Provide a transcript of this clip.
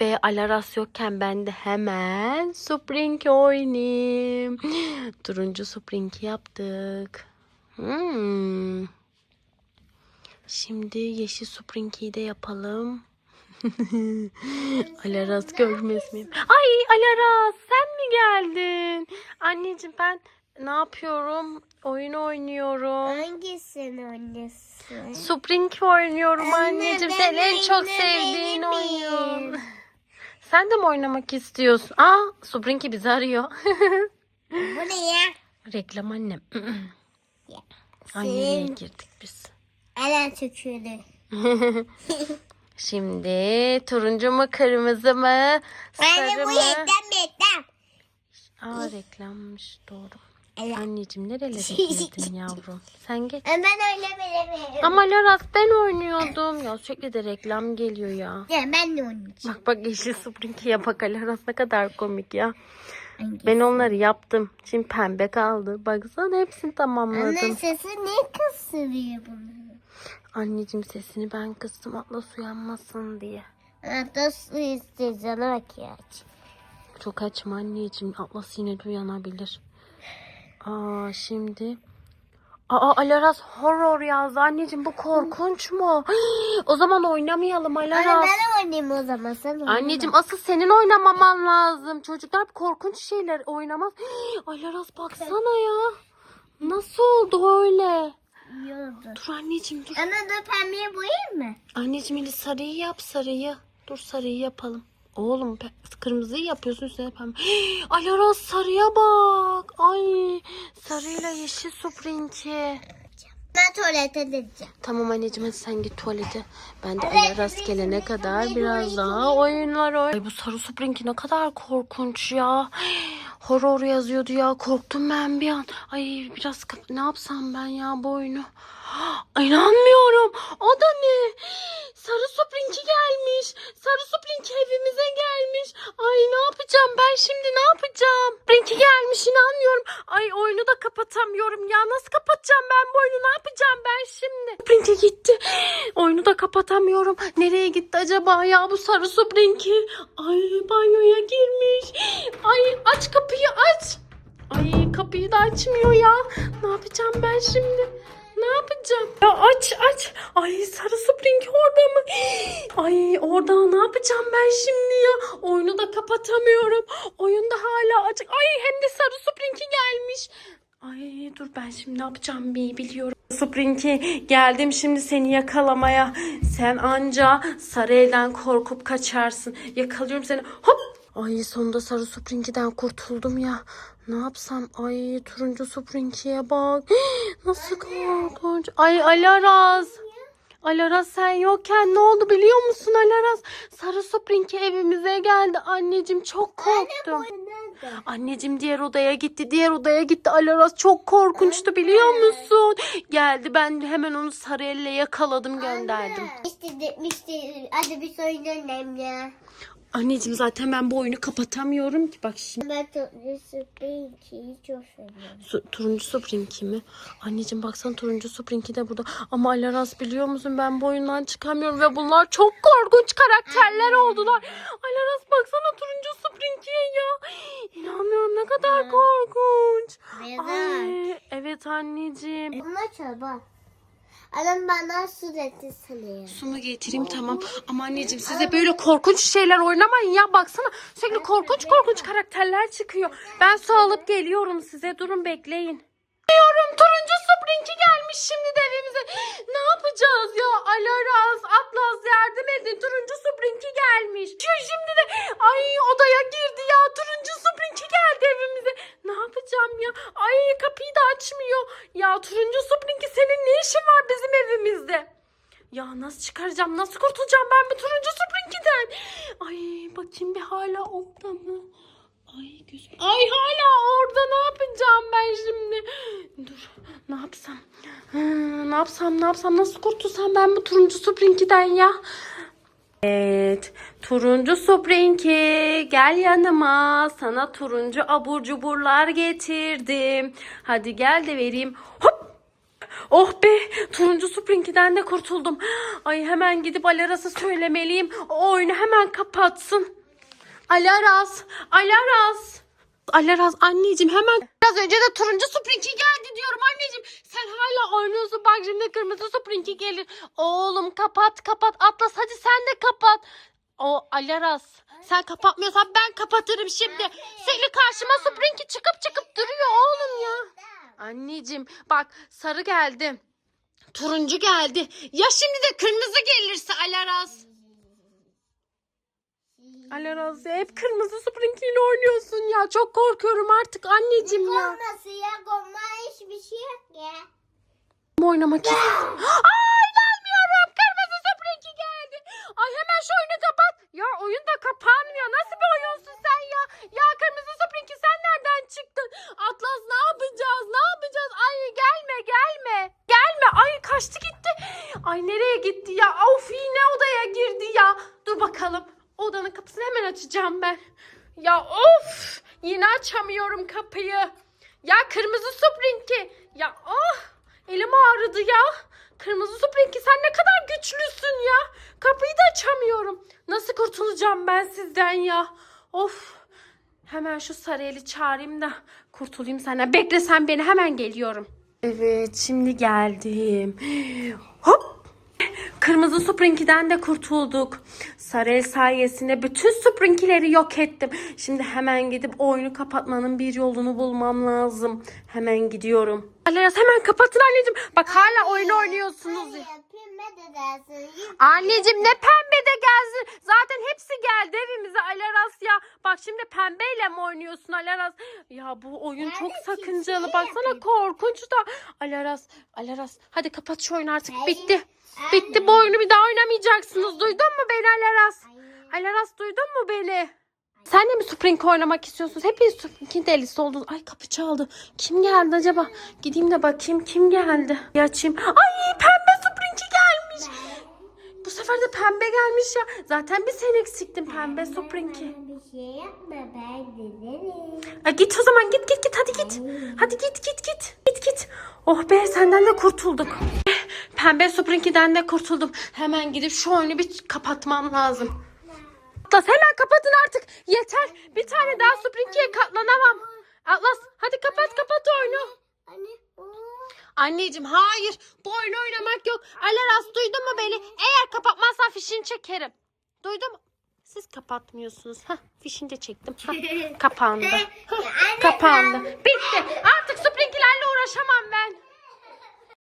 be Alaras yokken ben de hemen Spring oynayayım. Turuncu Spring'i yaptık. Hmm. Şimdi yeşil Spring'i de yapalım. Alaras görmez miyim? Ay Alaras sen mi geldin? Anneciğim ben ne yapıyorum? Oyun oynuyorum. Hangisini oynuyorsun? Spring oynuyorum Anne, anneciğim. Sen en çok sevdiğin oyun. Sen de mi oynamak istiyorsun? Aa, Spring'i bizi arıyor. Bu ne ya? Reklam annem. Anneye girdik biz. Elen tükürdü. Şimdi turuncu mu kırmızı mı sarı bu mı? reklam reklam. Aa reklammış doğru. Anneciğim nerelere girdin yavrum? Sen geç. Ben öyle bilemiyorum. Ama Laras ben oynuyordum. Ya sürekli de reklam geliyor ya. Ya ben de oynayacağım. Bak bak yeşil Spring'e bak Laras ne kadar komik ya. Ben onları yaptım. Şimdi pembe kaldı. Baksana hepsini Anne tamamladım. sesi ne kısırıyor bunu? Anneciğim sesini ben kıstım Atlas uyanmasın diye. Hatta su isteyeceğim makyaj. Çok açma anneciğim. Atlas yine de uyanabilir. Aa şimdi. Aa Alaras horror yazdı. Anneciğim bu korkunç mu? o zaman oynamayalım Anne Alaras. ben oynayayım o zaman sen oynama. Anneciğim asıl senin oynamaman lazım. Çocuklar korkunç şeyler oynamaz. Alaras baksana ya. Nasıl oldu öyle? İyi oldu. Dur anneciğim dur. Anne dur pembeye boyayayım mı? Anneciğim hadi sarıyı yap sarıyı. Dur sarıyı yapalım. Oğlum kırmızıyı yapıyorsun üstüne pembe. Alaras sarıya bak. Ay sarıyla yeşil suprinki. Ben tuvalete gideceğim. Tamam anneciğim hadi sen git tuvalete. Ben de Alaras gelene kadar biraz daha oyunlar oyn. Ay bu sarı suprinki ne kadar korkunç ya. Horror yazıyordu ya korktum ben bir an. Ay biraz ne yapsam ben ya bu oyunu. İnanmıyorum. O da ne? Sarı suprinki gelmiş. Sarı suprinki evimize gelmiş. Ay ne yapacağım ben şimdi ne yapacağım? Suprinki gelmiş inanmıyorum. Ay oyunu da kapatamıyorum ya. Nasıl kapatacağım ben bu oyunu? Ne yapacağım ben şimdi? Suprinki gitti. Oyunu da kapatamıyorum. Nereye gitti acaba ya bu sarı suprinki? Ay banyoya girmiş. Ay aç kapıyı aç. Ay kapıyı da açmıyor ya. Ne yapacağım ben şimdi? Ne yapacağım? Ya aç aç. Ay sarı spring orada mı? Ay orada ne yapacağım ben şimdi ya? Oyunu da kapatamıyorum. Oyun da hala açık. Ay hem de sarı springi gelmiş. Ay dur ben şimdi ne yapacağım bir biliyorum. Springy geldim şimdi seni yakalamaya. Sen anca sarı evden korkup kaçarsın. Yakalıyorum seni. Hop! Ay sonunda sarı Springy'den kurtuldum ya. Ne yapsam? Ay turuncu Springy'ye bak. Nasıl korkunç. Ay Alaraz. Alaraz sen yokken ne oldu biliyor musun Alaraz? Sarı Springy evimize geldi. Anneciğim çok korktum. Anneciğim diğer odaya gitti. Diğer odaya gitti. Alaraz çok korkunçtu biliyor musun? Geldi ben hemen onu sarı elle yakaladım gönderdim. İşte gitmişti. Hadi bir söyleyeyim ya. Anneciğim zaten ben bu oyunu kapatamıyorum ki. Bak şimdi. Ben tatlısı Pinky'yi çok seviyorum. Su- turuncu Sprinky mi? Anneciğim baksana turuncu Sprinky de burada. Ama Alaras biliyor musun ben bu oyundan çıkamıyorum ve bunlar çok korkunç karakterler oldular. Alaras baksana turuncu Sprinky'ye ya. İnanmıyorum ne kadar korkunç. Ay, evet anneciğim. Bunlar çorba. Adam bana sürekli sanıyor. Sunu getireyim tamam. Ama anneciğim size böyle korkunç şeyler oynamayın ya. Baksana sürekli korkunç korkunç karakterler çıkıyor. Ben su alıp geliyorum size. Durun bekleyin. Geliyorum. Turuncu Sprinky gelmiş şimdi de evimize. Ne yapacağız ya? Alaraz, Atlas yardım edin. Turuncu Sprinky gelmiş. Şu şimdi de ay odaya girdi ya. Turuncu Sprinky geldi evimize. Ne yapacağım ya? Ay kapıyı da açmıyor. Ya turuncu Sprinky senin ne işin var bizim evimizde? Nasıl çıkaracağım? Nasıl kurtulacağım ben bu turuncu Sprinky'den? Ay bakayım bir hala orada mı? Ay gözüm. Ay hala orada ne yapacağım ben şimdi? Dur ne yapsam? Hı, ne yapsam ne yapsam nasıl kurtulsam ben bu turuncu Sprinky'den ya? Evet, turuncu Sprinky gel yanıma. Sana turuncu abur cuburlar getirdim. Hadi gel de vereyim. Hop! Oh be turuncu Sprinky'den de kurtuldum. Ay hemen gidip Alaras'a söylemeliyim. O oyunu hemen kapatsın. Alaras, Alaras. Alaras anneciğim hemen. Biraz önce de turuncu Sprinky geldi diyorum anneciğim. Sen hala oynuyorsun bak şimdi kırmızı Sprinky gelir. Oğlum kapat kapat Atlas hadi sen de kapat. O Alaras sen kapatmıyorsan ben kapatırım şimdi. Seni karşıma Sprinky çıkıp çıkıp duruyor oğlum ya. Anneciğim bak sarı geldi. Turuncu geldi. Ya şimdi de kırmızı gelirse Alaras. Alaraz ya hep kırmızı Sprinky ile oynuyorsun ya. Çok korkuyorum artık anneciğim ya. Olması ya olma hiçbir şey yok ya. Oynamak istiyorum. Ay inanmıyorum. Kırmızı Sprinky geldi. Ay hemen şu oyunu kapat. Ya oyun da kapanmıyor. Nasıl bir oyunsun sen ya? Ya kırmızı Sprinky sen nereden çıktın? Atlas ne yapacağız? Ne yapacağız? Ay gelme gelme. Gelme. Ay kaçtı gitti. Ay nereye gitti ya? Of yine odaya girdi ya. Dur bakalım. Odanın kapısını hemen açacağım ben. Ya of! Yine açamıyorum kapıyı. Ya kırmızı Sprinky. Ya ah! Elim ağrıdı ya. Kırmızı Sprinky sen ne kadar güçlüsün ya. Kapıyı da açamıyorum. Nasıl kurtulacağım ben sizden ya? Of! Hemen şu Sarıyeli çağırayım da kurtulayım senden. Bekle sen beni hemen geliyorum. Evet şimdi geldim. Hop! Kırmızı Sprinky'den de kurtulduk. Sarel sayesinde bütün Sprinky'leri yok ettim. Şimdi hemen gidip oyunu kapatmanın bir yolunu bulmam lazım. Hemen gidiyorum. Aleras hemen kapatın anneciğim. Bak hala oyun oynuyorsunuz. Yapayım ne de dersin? Anneciğim ne pembe de gelsin. Zaten hepsi geldi evimize Alaras ya. Bak şimdi pembeyle mi oynuyorsun Alaras? Ya bu oyun çok Yani sakıncalı. Baksana yapayım. korkunç da. Alaras, Alaras hadi kapat şu oyunu artık. Hayır. Bitti. Bitti bu oyunu bir daha oynamayacaksınız. Duydun mu beni Alaras? Alaras duydun mu beni? Sen de mi Spring oynamak istiyorsunuz? Hepiniz Spring'in delisi oldunuz. Ay kapı çaldı. Kim geldi acaba? Gideyim de bakayım kim geldi. Bir açayım. Ay pembe Spring'i gelmiş. Bu sefer de pembe gelmiş ya. Zaten bir sen eksiktin pembe Spring'i. Bir şey yapma ben dilerim. Ay git o zaman git git git hadi git. Hadi git git git. Git git. Oh be senden de kurtulduk. Pembe Spring'den de kurtuldum. Hemen gidip şu oyunu bir kapatmam lazım. Atlas hemen kapatın artık. Yeter. Bir tane daha Spring'e katlanamam. Atlas hadi kapat kapat oyunu. Anneciğim hayır. Bu oyunu oynamak yok. Alaras duydun mu beni? Eğer kapatmazsan fişini çekerim. Duydun mu? Siz kapatmıyorsunuz. Hah, fişini de çektim. Hah, kapandı. Hah, kapandı. Bitti. Artık Spring'lerle uğraşamam ben.